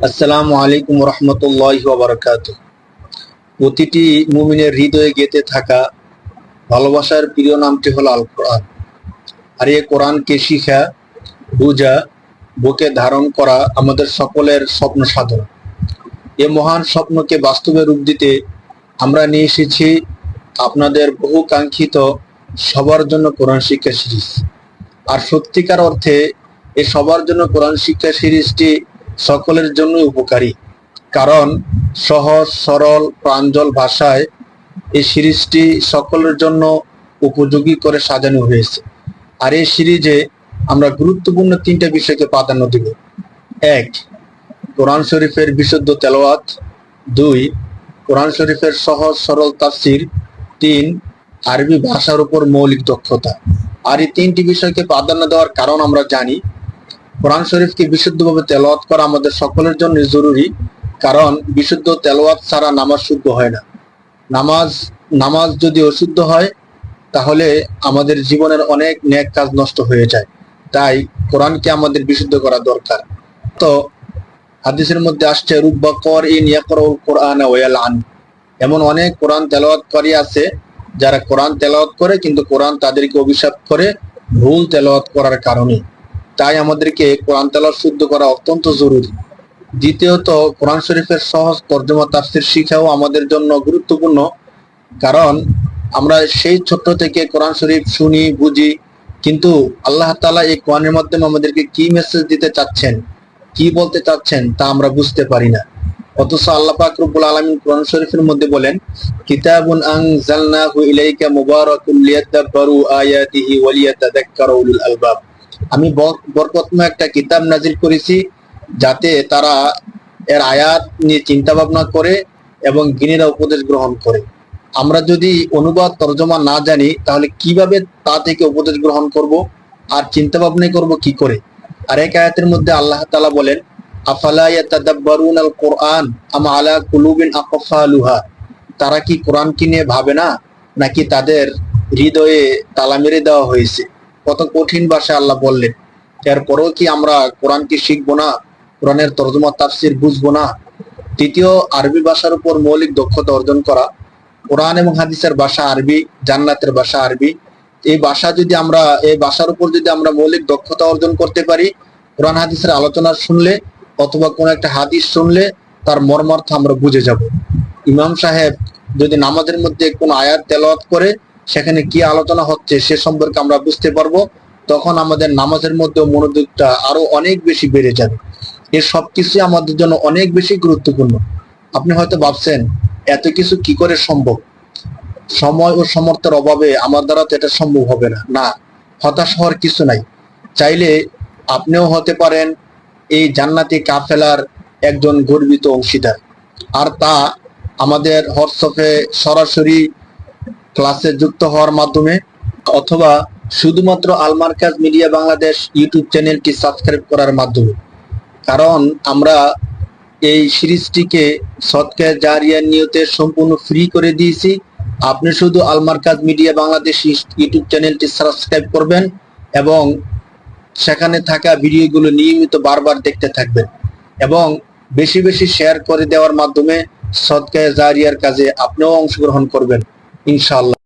আসসালামু আলাইকুম রহমতুল্লাহ বারকাত প্রতিটি মুমিনের হৃদয়ে গেতে থাকা ভালোবাসার প্রিয় নামটি হলো আল কোরআন আর এ কোরআনকে শিখা, বুঝা, বুকে ধারণ করা আমাদের সকলের স্বপ্ন সাধন। এ মহান স্বপ্নকে বাস্তবে রূপ দিতে আমরা নিয়ে এসেছি আপনাদের বহু কাঙ্ক্ষিত সবার জন্য কোরআন শিক্ষা সিরিজ। আর সত্যিকার অর্থে এ সবার জন্য কোরআন শিক্ষা সিরিজটি সকলের জন্য উপকারী। কারণ সহজ, সরল, প্রাঞ্জল ভাষায় এই সিরিজটি সকলের জন্য উপযোগী করে সাজানো হয়েছে। আর এই সিরিজে আমরা গুরুত্বপূর্ণ তিনটা বিষয়কে প্রাধান্য দেব। এক, কোরআন শরীফের বিশুদ্ধ তেলাওয়াত। দুই, কোরআন শরীফের সহজ, সরল তাফসির। তিন, আরবি ভাষার উপর মৌলিক দক্ষতা। আর এই তিনটি বিষয়কে প্রাধান্য দেওয়ার কারণ আমরা জানি। কোরআন শরীফকে বিশুদ্ধভাবে তেলাওয়াত করা আমাদের সকলের জন্য জরুরি, কারণ বিশুদ্ধ তেলাওয়াত ছাড়া নামাজ শুদ্ধ হয় না। নামাজ নামাজ যদি অশুদ্ধ হয়, তাহলে আমাদের জীবনের অনেক নেক কাজ নষ্ট হয়ে যায়। তাই কোরআনকে আমাদের বিশুদ্ধ করা দরকার। তো হাদিসের মধ্যে আসছে, রুব্বা কর ইন কোরআন ওয়াল আন এমন অনেক কোরআন তেলাওয়াতকারী আছে, যারা কোরআন তেলাওয়াত করে, কিন্তু কোরআন তাদেরকে অভিশাপ করে ভুল তেলাওয়াত করার কারণে। তাই আমাদেরকে কোরআন তেলাওয়াত শুদ্ধ করা অত্যন্ত জরুরি। দ্বিতীয়ত, কোরআন শরীফের সহজ তর্জমা তাফসির শিখাও আমাদের জন্য গুরুত্বপূর্ণ। কারণ আমরা সেই ছোট্ট থেকে কোরআন শরীফ শুনি, বুঝি, কিন্তু আল্লাহ তালা এই কোরআনের মাধ্যমে আমাদেরকে কি মেসেজ দিতে চাচ্ছেন, কি বলতে চাচ্ছেন তা আমরা বুঝতে পারি না। অথচ আল্লাহ পাক রব্বুল কোরআন শরীফের মধ্যে বলেন, কিতাবুন আনজালনাহু ইলাইকা মুবারাকুল লিয়াদাব্বারু আয়াতিহি ওয়া আলবাব। আমি বর- বরকতময় একটা কিতাব নাজিল করেছি যাতে তারা এর আয়াত নিয়ে চিন্তা ভাবনা করে এবং জ্ঞানীরা উপদেশ গ্রহণ করে। আমরা যদি অনুবাদ, তর্জমা না জানি, তাহলে কীভাবে তা থেকে উপদেশ গ্রহণ করব আর চিন্তা ভাবনা করব কি করে? আর এক আয়াতের মধ্যে আল্লাহ তালা বলেন, আফালা ইয়াতাদাব্বারুন আল কোরআন আম আলা কুলুবিন আকফালুহা? তারা কি কোরআনকে নিয়ে ভাবে না, নাকি তাদের হৃদয়ে তালা মেরে দেওয়া হয়েছে? কত কঠিন ভাষা আল্লাহ বললেন। এরপরেও কি আমরা কোরআনকে শিখব না? কোরআনের তর্জমা, তাফসির বুঝব না? তৃতীয়, আরবি ভাষার উপর মৌলিক দক্ষতা অর্জন করা। কোরআন এবং হাদিসের ভাষা আরবি, জান্নাতের ভাষা আরবি। এই ভাষা যদি আমরা, এই ভাষার উপর যদি আমরা মৌলিক দক্ষতা অর্জন করতে পারি, কোরআন, হাদিসের আলোচনা শুনলে অথবা কোন একটা হাদিস শুনলে তার মর্মার্থ আমরা বুঝে যাব। ইমাম সাহেব যদি নামাজের মধ্যে কোন আয়াত তেলাওয়াত করে সেখানে কি আলোচনা হচ্ছে সে সম্পর্কে আমরা বুঝতে পারব। তখন আমাদের নামাজের মধ্যে মনোযোগটা আরও অনেক বেশি বেড়ে যাবে। এর সবকিছু আমাদের জন্য অনেক বেশি গুরুত্বপূর্ণ। আপনি হয়তো ভাবছেন, এত কিছু কি করে সম্ভব? সময় ও সমর্থের অভাবে আমার দ্বারা তো এটা সম্ভব হবে না। না, হতাশ হওয়ার কিছু নাই। চাইলে আপনিও হতে পারেন এই জান্নাতি কাফেলার একজন গর্বিত অংশীদার। আর তা আমাদের হোয়াটসঅ্যাপে সরাসরি ক্লাসে যুক্ত হওয়ার মাধ্যমে অথবা শুধুমাত্র আলমার্কাজ মিডিয়া বাংলাদেশ ইউটিউব চ্যানেলটি সাবস্ক্রাইব করার মাধ্যমে। কারণ আমরা এই সিরিজটিকে সৎকা জারিয়ার নিয়তে সম্পূর্ণ ফ্রি করে দিয়েছি। আপনি শুধু আলমার্কাজ মিডিয়া বাংলাদেশ ইউটিউব চ্যানেলটি সাবস্ক্রাইব করবেন এবং সেখানে থাকা ভিডিওগুলো নিয়মিত বারবার দেখতে থাকবেন এবং বেশি বেশি শেয়ার করে দেওয়ার মাধ্যমে সৎকায় জারিয়ার কাজে আপনিও অংশগ্রহণ করবেন। ইনশাআল্লাহ।